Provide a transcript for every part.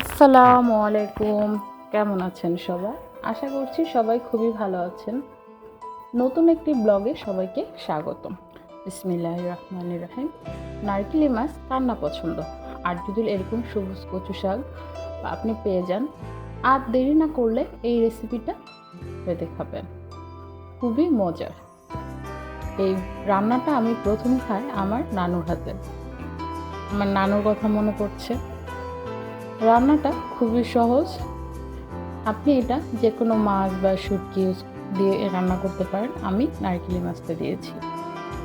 আসসালামু আলাইকুম। কেমন আছেন সবাই? আশা করছি সবাই খুবই ভালো আছেন। নতুন একটি ব্লগে সবাইকে স্বাগতম। বিসমিল্লাহ রহমান রাহিম। নারকেলি মাছ কার না পছন্দ। আর যদি এরকম সবুজ কচু শাক আপনি পেয়ে যান, আর দেরি না করলে এই রেসিপিটা পেতে খাবেন। খুবই মজার। এই রান্নাটা আমি প্রথম খাই আমার নানুর হাতে। আমার নানুর কথা মনে পড়ছে। রান্নাটা খুবই সহজ। আপনি এটা যে কোনো মাছ বা শুটকি ইউজ দিয়ে রান্না করতে পারেন। আমি নারকেলি মাছটা দিয়েছি।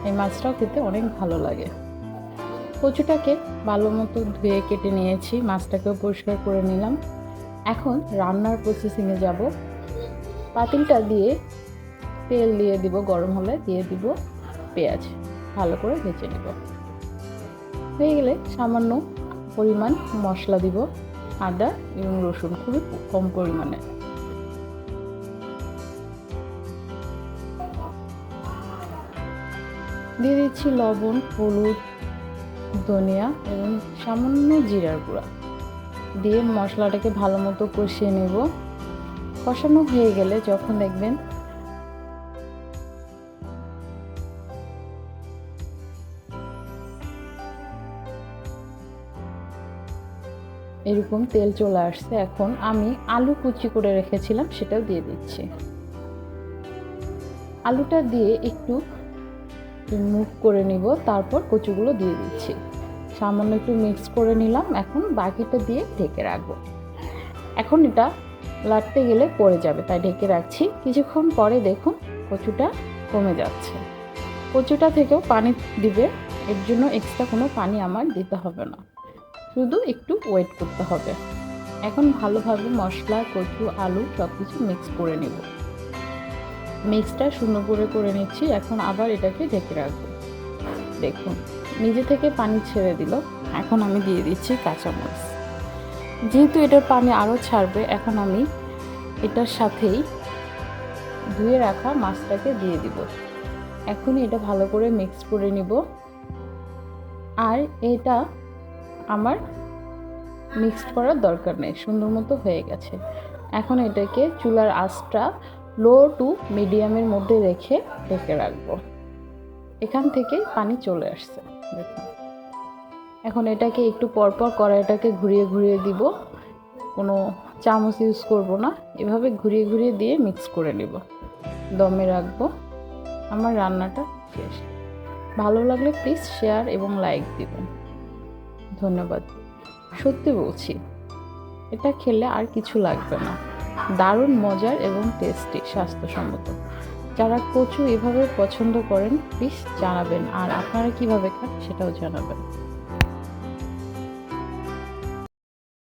এই মাছটাও খেতে অনেক ভালো লাগে। কচুটাকে ভালো মতো ধুয়ে কেটে নিয়েছি। মাছটাকেও পরিষ্কার করে নিলাম। এখন রান্নার প্রসেসিংয়ে যাব। পাতিলটা দিয়ে তেল দিয়ে দিব, গরম হলে দিয়ে দিব পেঁয়াজ। ভালো করে ভেজে নেব। হয়ে গেলে সামান্য পরিমাণ মশলা দিব। আদা এবং রসুন খুবই কম পরিমাণে। দিয়ে দিচ্ছি লবণ, হলুদ, ধনিয়া এবং সামান্য জিরার গুঁড়া। দিয়ে মশলাটাকে ভালো মতো কষিয়ে নেব। কষানো হয়ে গেলে যখন দেখবেন এরকম তেল চলে আসছে। এখন আমি আলু কুচি করে রেখেছিলাম, সেটাও দিয়ে দিচ্ছি। আলুটা দিয়ে একটু মুভ করে নিব, তারপর কচুগুলো দিয়ে দিচ্ছি। সামান্য একটু মিক্স করে নিলাম, এখন বাকিটা দিয়ে ঢেকে রাখব। এখন এটা লাটতে গেলে পড়ে যাবে, তাই ঢেকে রাখছি। কিছুক্ষণ পরে দেখুন কচুটা কমে যাচ্ছে। কচুটা থেকেও পানি দিবে, এর জন্য এক্সট্রা কোনো পানি আমার দিতে হবে না। শুধু একটু ওয়েট করতে হবে। এখন ভালোভাবে মশলা, কচু, আলু সব কিছু মিক্স করে নেব। মিক্সটা সুন্দর করে করে নিচ্ছি। এখন আবার এটাকে ঢেকে রাখব। দেখুন, নিজে থেকে পানি ছেড়ে দিল। এখন আমি দিয়ে দিচ্ছি কাঁচামরিচ। যেহেতু এটার পানি আরও ছাড়বে, এখন আমি এটার সাথেই ধুয়ে রাখা মাছটাকে দিয়ে দিব। এখনই এটা ভালো করে মিক্স করে নিব। আর এটা আমার মিক্সড করার দরকার নেই, সুন্দর মতো হয়ে গেছে। এখন এটাকে চুলার আঁচটা লো টু মিডিয়ামের মধ্যে রেখে ঢেকে রাখব। এখান থেকে পানি চলে আসছে। দেখুন। এখন এটাকে একটু পরপর কড়াইটাকে ঘুরিয়ে ঘুরিয়ে দিব। কোনো চামচ ইউজ করব না। এভাবে ঘুরিয়ে ঘুরিয়ে দিয়ে মিক্স করে নেব। দমে রাখব। আমার রান্নাটা শেষ। ভালো লাগলে প্লিজ শেয়ার এবং লাইক দিবেন। ধন্যবাদ। সত্যি বলছি, এটা খেলে আর কিছু লাগবে না। দারুণ মজার এবং টেস্টি স্বাস্থ্যসম্মত। যারা কচু এভাবে পছন্দ করেন প্লিজ জানাবেন। আর আপনারা কীভাবে খান, সেটাও জানাবেন।